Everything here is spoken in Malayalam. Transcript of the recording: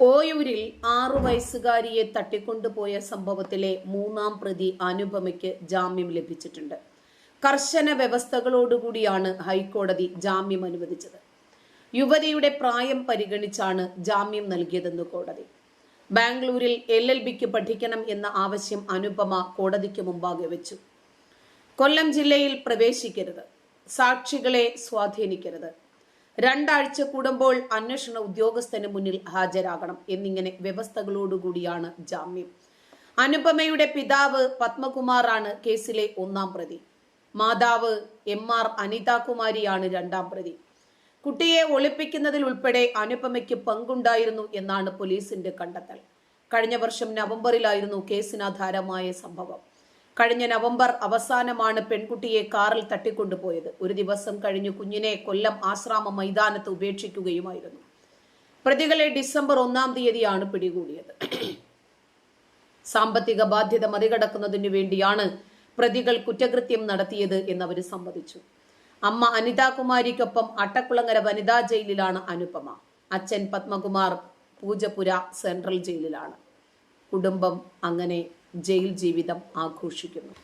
ഓയൂരിൽ ആറു വയസ്സുകാരിയെ തട്ടിക്കൊണ്ടുപോയ സംഭവത്തിലെ മൂന്നാം പ്രതി അനുപമയ്ക്ക് ജാമ്യം ലഭിച്ചിട്ടുണ്ട്. കർശന വ്യവസ്ഥകളോടുകൂടിയാണ് ഹൈക്കോടതി ജാമ്യം അനുവദിച്ചത്. യുവതിയുടെ പ്രായം പരിഗണിച്ചാണ് ജാമ്യം നൽകിയതെന്ന് കോടതി. ബാംഗ്ലൂരിൽ എൽ എൽ ബിക്ക് പഠിക്കണം എന്ന ആവശ്യം അനുപമ കോടതിക്ക് മുമ്പാകെ വെച്ചു. കൊല്ലം ജില്ലയിൽ പ്രവേശിക്കരുത്. സാക്ഷികളെ സ്വാധീനിക്കരുത്. രണ്ടാഴ്ച കൂടുമ്പോൾ അന്വേഷണ ഉദ്യോഗസ്ഥന് മുന്നിൽ ഹാജരാകണം എന്നിങ്ങനെ വ്യവസ്ഥകളോടുകൂടിയാണ് ജാമ്യം. അനുപമയുടെ പിതാവ് പത്മകുമാറാണ് കേസിലെ ഒന്നാം പ്രതി. മാതാവ് എം ആർ അനിതാകുമാരിയാണ് രണ്ടാം പ്രതി. കുട്ടിയെ ഒളിപ്പിക്കുന്നതിൽ ഉൾപ്പെടെ അനുപമയ്ക്ക് പങ്കുണ്ടായിരുന്നു എന്നാണ് പോലീസിന്റെ കണ്ടെത്തൽ. കഴിഞ്ഞ വർഷം നവംബറിലായിരുന്നു കേസിനാധാരമായ സംഭവം. കഴിഞ്ഞ നവംബർ അവസാനമാണ് പെൺകുട്ടിയെ കാറിൽ തട്ടിക്കൊണ്ടുപോയത്. ഒരു ദിവസം കഴിഞ്ഞു കുഞ്ഞിനെ കൊല്ലം ആശ്രാമ മൈതാനത്ത് ഉപേക്ഷിക്കുകയുമായിരുന്നു. പ്രതികളെ ഡിസംബർ ഒന്നാം തീയതിയാണ് പിടികൂടിയത്. സാമ്പത്തിക ബാധ്യത മറികടക്കുന്നതിനു വേണ്ടിയാണ് പ്രതികൾ കുറ്റകൃത്യം നടത്തിയത് എന്നവർ സമ്മതിച്ചു. അമ്മ അനിതാകുമാരിക്കൊപ്പം അട്ടക്കുളങ്ങര വനിതാ ജയിലിലാണ് അനുപമ. അച്ഛൻ പത്മകുമാർ പൂജപുര സെൻട്രൽ ജയിലിലാണ്. കുടുംബം അങ്ങനെ ജയിൽ ജീവിതം ആഘോഷിക്കുന്നു.